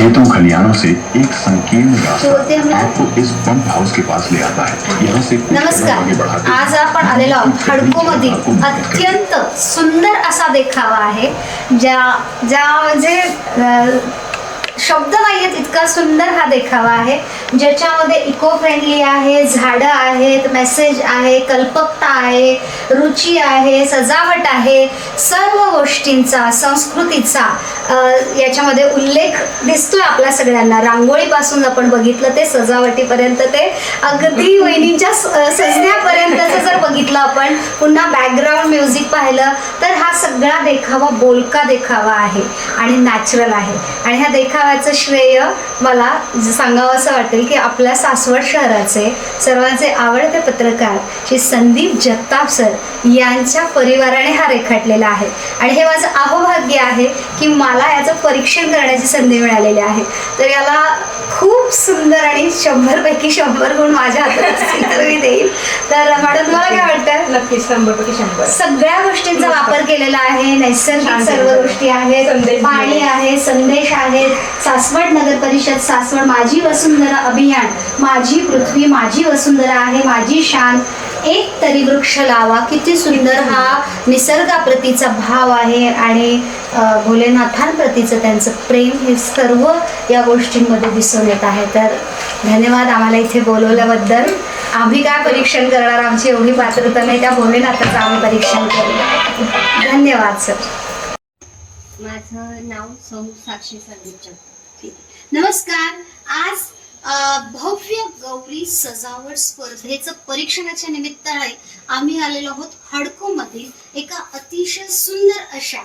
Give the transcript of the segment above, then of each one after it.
खेतों खलियानों से एक संकीर्ण रास्ता आपको इस पंप हाउस के पास ले आता है। यहाँ से नमस्कार। आज आपण आलेलो आहोत खडकोमधील अत्यंत सुंदर असा देखावा आहे ज्या ज्या म्हणजे शब्द नाही आहेत इतका सुंदर हा देखावा आहे. ज्याच्यामध्ये इको फ्रेंडली आहे झाडं आहेत मेसेज आहे कल्पकता आहे रुची आहे सजावट आहे सर्व गोष्टींचा संस्कृतीचा याच्यामध्ये उल्लेख दिसतोय आपल्या सगळ्यांना. रांगोळीपासून आपण बघितलं ते सजावटीपर्यंत ते अगदी वहिनींच्या स- सजण्यापर्यंतचं जर बघितलं आपण पुन्हा बॅकग्राऊंड म्युझिक पाहिलं तर हा सगळा देखावा बोलका देखावा आहे. आणि नॅचरल आहे. आणि ह्या देखाव्याचं श्रेय मला सांगावं असं वाटेल की आपल्या सासवड शहराचे सर्वांचे आवडते पत्रकार श्री संदीप जगताप सर यांच्या परिवाराने हा रेखाटलेला आहे. आणि हे माझं अहोभाग्य आहे की मला याचं परीक्षण करण्याची संधी मिळालेली आहे. तर याला खूप सुंदर आणि शंभरपैकी शंभर गुण माझ्या हातात मी देईल तर मॅडम तुम्हाला काय वाटतं? नक्कीच शंभर पैकी शंभर. सगळ्या गोष्टींचा वापर केलेला आहे. नैसर्गिक सर्व. गोष्टी आहेत. पाणी. आहे संदेश आहेत. सासवड नगर परिषद सासवड माझी वसुंधरा अभियान माझी पृथ्वी माझी वसुंधरा आहे माझी शान. एक तरी वृक्ष लावा. किती सुंदर हा निसर्गाप्रतीचा भाव आहे आणि भोलेनाथांप्रतीचं त्यांचं प्रेम हे सर्व या गोष्टींमध्ये दिसून येत आहे. तर धन्यवाद आम्हाला इथे बोलवल्याबद्दल. आम्ही काय परीक्षण करणार? आमची एवढी पात्रता नाही. त्या भोलेनाथाचं आम्ही परीक्षण करू. धन्यवाद सर. माझं नाव सौ साक्षी संदीप नमस्कार. आज भव्य गौरी सजावट स्पर्धेचं परीक्षणाच्या निमित्ताने आम्ही आलेलो आहोत हडको मधील एका अतिशय सुंदर अशा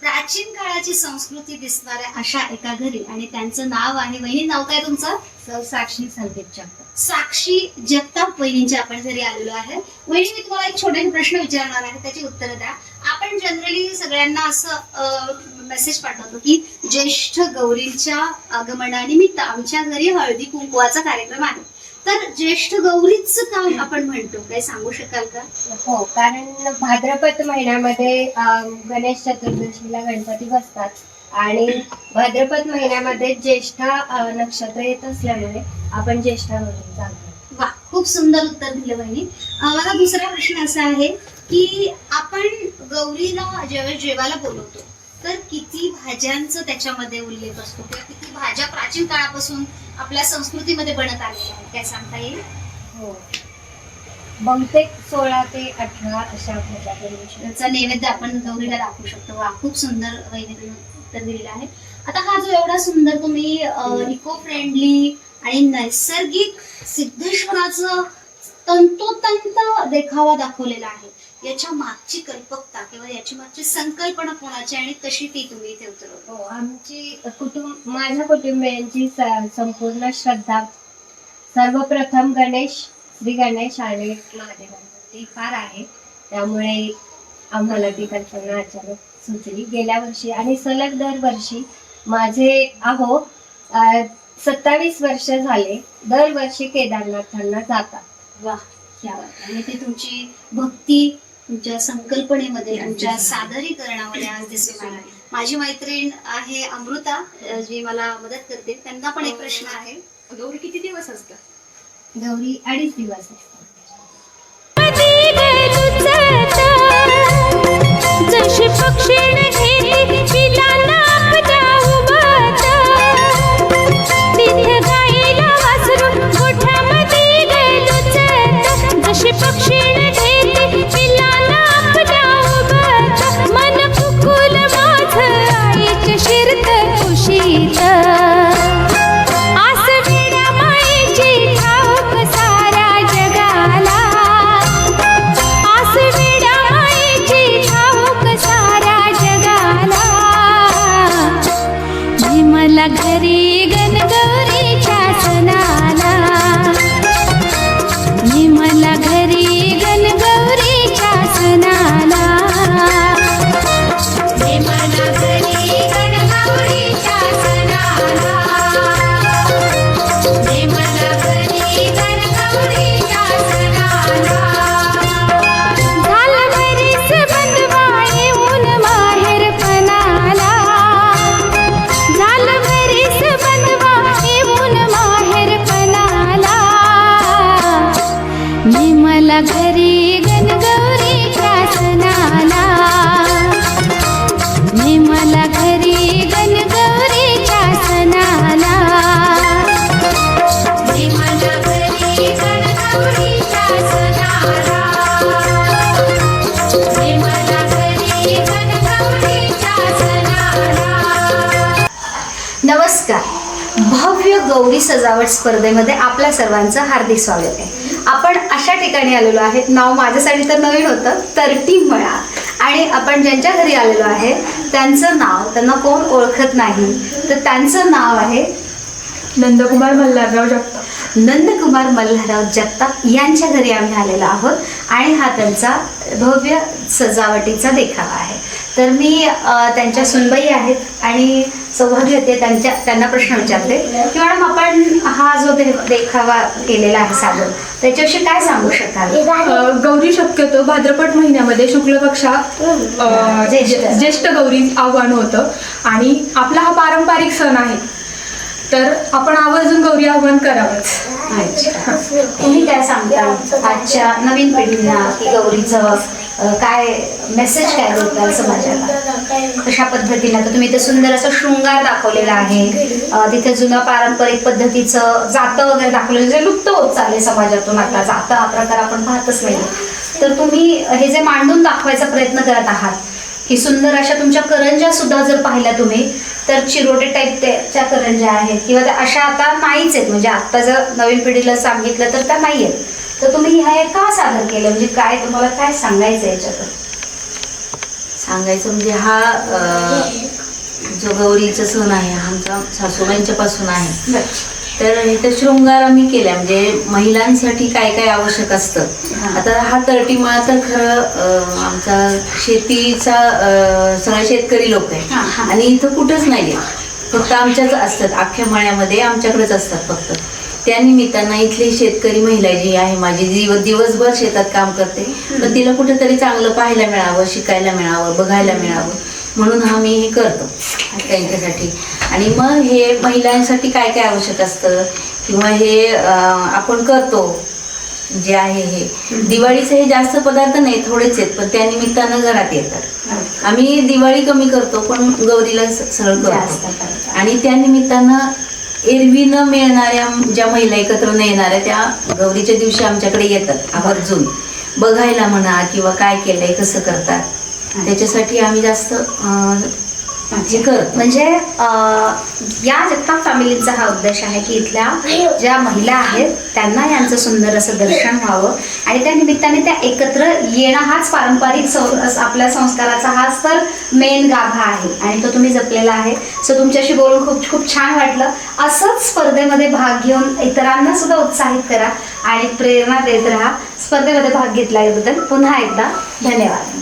प्राचीन काळाची संस्कृती दिसणाऱ्या अशा एका घरी. आणि त्यांचं नाव आहे वहिनी नाव काय तुमचं? सौ साक्षी संदीप जगताप. साक्षी जगताप वहिनींच्या आपण घरी आलेलो आहे. वहिनी मी तुम्हाला एक छोटे प्रश्न विचारणार आहे त्याची उत्तरं द्या. आपण जनरली सगळ्यांना असं मेसेज पाठवतो की ज्येष्ठ गौरींच्या आगमनानिमित्त आमच्या घरी हळदी कुंकवाचा कार्यक्रम आहे. तर ज्येष्ठ गौरीचं काम आपण म्हणतो. काही सांगू शकाल का? हो कारण भाद्रपद महिन्यामध्ये अं, गणेश चतुर्दशीला गणपती बसतात. आणि भाद्रपद महिन्यामध्ये ज्येष्ठ अं, नक्षत्र येत असल्यामुळे आपण ज्येष्ठ गौरी जाणतो वा खूप सुंदर उत्तर दिलं बहिणी अं, माझा दुसरा प्रश्न असा आहे की आपण गौरीला ज्यावेळेस जेवायला बोलवतो तर किती भाज्यांचं त्याच्यामध्ये उल्लेख असतो किंवा किती भाज्या प्राचीन काळापासून आपल्या संस्कृतीमध्ये बनत आलेल्या आहेत काय सांगता येईल? हो. बहुतेक सोळा ते अठरा अशा भाज्या नैवेद्य आपण गौरीला दाखवू शकतो. वा खूप सुंदर वैदिक उत्तर दिलेलं आहे. आता हा जो एवढा सुंदर तुम्ही इको फ्रेंडली आणि नैसर्गिक सिद्धेश्वराचं तंतोतंत देखावा दाखवलेला आहे. याच्या मागची कल्पकता किंवा याची मागची संकल्पना कोणाची आणि कशी ती तुम्ही इथे उतरवली? हो आमची कुटुंब माझ्या कुटुंबियांची स- संपूर्ण श्रद्धा. सर्वप्रथम गणेश श्री गणेश आणि महादेवांवरती फार आहे. त्यामुळे आम्हाला ती कल्पना अचानक सुचली. गेल्या वर्षी आणि सलग दरवर्षी माझे अहो सत्तावीस वर्ष झाले. दरवर्षी केदारनाथांना जातात. वा आहे. आणि ते तुमची भक्ती तुमच्या संकल्पनेमध्ये तुमच्या सादरीकरणामध्ये आज दिसून आली माझी मैत्रीण आहे अमृता जी मला मदत करते. त्यांना पण एक प्रश्न आहे. गौरी किती दिवस असतात? गौरी अडीच दिवस असतात. गौरी सजावट स्पर्धेमध्ये आपल्या सर्वांचं हार्दिक स्वागत आहे. आपण अशा ठिकाणी आलेलो आहे नाव माझ्यासाठी तर नवीन होतं तरटी मळा. आणि आपण ज्यांच्या घरी आलेलो आहे त्यांचं नाव त्यांना कोण ओळखत नाही तर त्यांचं नाव आहे नंदकुमार मल्हारराव जगताप. नंदकुमार मल्हारराव जगताप यांच्या घरी आम्ही आलेलो आहोत आणि हा त्यांचा भव्य सजावटीचा देखावा आहे. तर मी त्यांच्या सुनबाई आहेत आणि सौभाग्य होते त्यांच्या त्यांना प्रश्न विचारते. की मॅडम आपण हा जो देखावा केलेला आहे सादर त्याच्याविषयी काय सांगू शकाल? गौरी शक्यतो भाद्रपद महिन्यामध्ये शुक्ल पक्षात ज्येष्ठ. गौरी आव्हान होतं. आणि आपला हा पारंपरिक सण आहे. तर आपण आवर्जून गौरी आव्हान करावंच. अच्छा. तुम्ही काय सांगता आजच्या नवीन पिढींना की गौरीचं काय मेसेज काय देताल समाजाला कशा पद्धतीनं? तर तुम्ही इथे सुंदर असं शृंगार दाखवलेला आहे. तिथे जुनं पारंपरिक पद्धतीचं जातं वगैरे दाखवलेलं जे लुप्त होत चालले समाजातून आता. जातं हा प्रकार आपण पाहतच नाही तर तुम्ही हे जे मांडून दाखवायचा प्रयत्न करत आहात की सुंदर अशा तुमच्या करंजा सुद्धा जर पाहिल्या तुम्ही तर चिरोटे टाईप त्याच्या करंज्या आहेत. किंवा त्या अशा आता नाहीच आहेत. म्हणजे आत्ता जर नवीन पिढीला सांगितलं तर त्या नाही आहेत तर तुम्ही हे का सादर केलं? म्हणजे काय तुम्हाला काय सांगायचं आहे याच्यातून सांगायचं म्हणजे हा जो गौरीचा सण आहे आमचा सासूबाईंच्या पासून आहे. तर इथं शृंगार आम्ही केल्या. म्हणजे महिलांसाठी काय काय आवश्यक असतं. आता हा तर्टीमाळा तर खरं आमचा शेतीचा सगळे शेतकरी लोक. आहे आणि इथं कुठंच नाही आहे फक्त आमच्याच असतात. अख्ख्या मळ्यामध्ये आमच्याकडेच असतात फक्त. त्या निमित्तानं इथली शेतकरी महिला जी आहे माझी दिव दिवसभर शेतात काम करते. तर तिला कुठेतरी चांगलं पाहायला मिळावं शिकायला मिळावं बघायला मिळावं. म्हणून हा मी हे करतो त्यांच्यासाठी. आणि मग हे महिलांसाठी काय काय आवश्यक असतं? किंवा हे आपण करतो जे आहे हे. दिवाळीचे हे जास्त पदार्थ नाही थोडेच आहेत पण त्या निमित्तानं घरात येतात. आम्ही दिवाळी कमी करतो पण गौरीला सरळ करतो. आणि त्या निमित्तानं एरवी न मिळणाऱ्या ज्या महिला एकत्र न येणाऱ्या त्या गौरीच्या दिवशी आमच्याकडे येतात आवर्जून. बघायला म्हणा किंवा काय केलंय कसं करतात. त्याच्यासाठी आम्ही जास्त जे करतो म्हणजे या जगताप फॅमिलीचा हा उद्देश आहे की इथल्या ज्या महिला आहेत त्यांना यांचं सुंदर असं दर्शन व्हावं. आणि त्या निमित्ताने त्या एकत्र येणं हाच पारंपरिक सं- आपल्या संस्काराचा हाच तर मेन गाभा आहे. आणि तो तुम्ही जपलेला आहे. सो तुमच्याशी बोलून खूप खूप छान वाटलं. असंच स्पर्धेमध्ये भाग घेऊन इतरांना सुद्धा उत्साहित करा आणि प्रेरणा देत राहा. स्पर्धेमध्ये भाग घेतल्याबद्दल पुन्हा एकदा धन्यवाद.